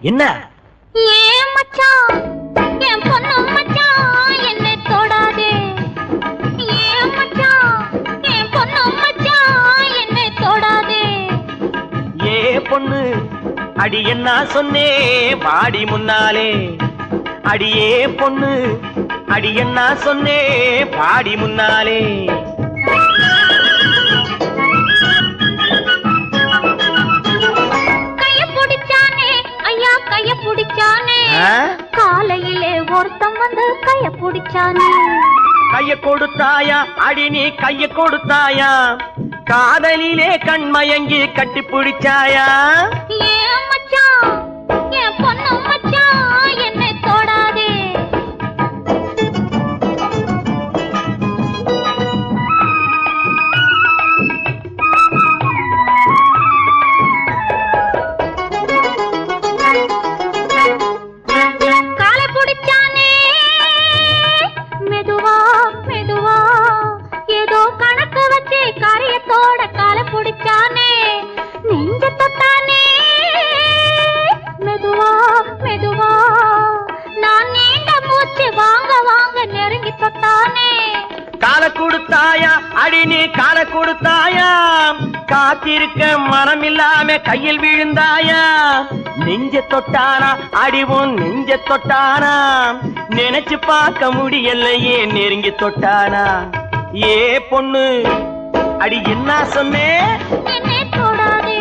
என்ன? ஏன் மச்சான் என் பொண்ணு மச்சான் என்னை தொடாதே. ஏன் மச்சான் என் பொண்ணு மச்சான் என்னை தொடாதே. ஏ பொண்ணு அடி என்ன சொன்னே வாடி முன்னாலே. அடியே பொண்ணு அடி என்ன சொன்னே பாடி முன்னாலே. காலையிலே ஒருத்தன் வந்து கைய பிடிச்சானே. கைய கொடுத்தாயா? அடி நீ கைய கொடுத்தாயா? காதலிலே கண்மயங்கி கட்டி பிடிச்சாயா? ஏன் காலை புடிச்சானே நெஞ்ச தொட்டானே மெதுவா மெதுவா நான் நீண்ட மூச்சு வாங்க வாங்க நெருங்கி தொட்டானே. கால கொடுத்தாயா அடி நீ கால கொடுத்தாயா? காத்திருக்க மனம் இல்லாம கையில் விழுந்தாயா? நெஞ்ச தொட்டானா அடிவும் நெஞ்ச தொட்டானா? நினைச்சு பார்க்க முடியலையே நெருங்கி தொட்டானா? ஏ பொண்ணு அடி என்ன சொன்னே? என்னை தொடாதே.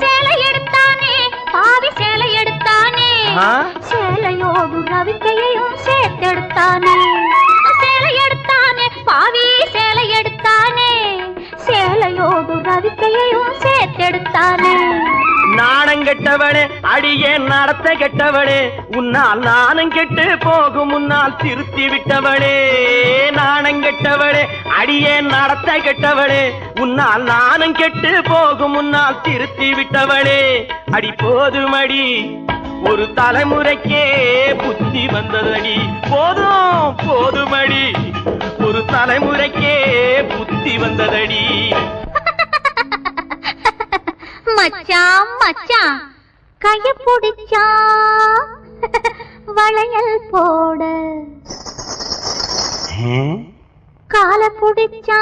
சேலை எடுத்தானே பாவி சேலை எடுத்தானே. ஆ? சேலையோடு ரவிக்கையையும் சேர்த்தெடுத்தானே. சேலை எடுத்தானே பாவி சேலை எடுத்தானே. சேலையோடு ரவிக்கையையும் சேர்த்தெடுத்தானே. கெட்டவளே அடியே நடத்த கெட்டவளே உன்னால் நாணம் கெட்டு போகும் முன்னால் திருத்தி விட்டவளே. நாணம் கெட்டவளே அடியே நடத்த கெட்டவளே உன்னால் நாணம் கெட்டு போகும் முன்னால் திருத்தி விட்டவளே. அடி போதுமடி ஒரு தலைமுறைக்கே புத்தி வந்ததடி. போதும் போதுமடி ஒரு தலைமுறைக்கே புத்தி வந்ததடி. மச்சான் மச்சான். கைய பிடிச்சா? வளையல் போட. கால பிடிச்சா?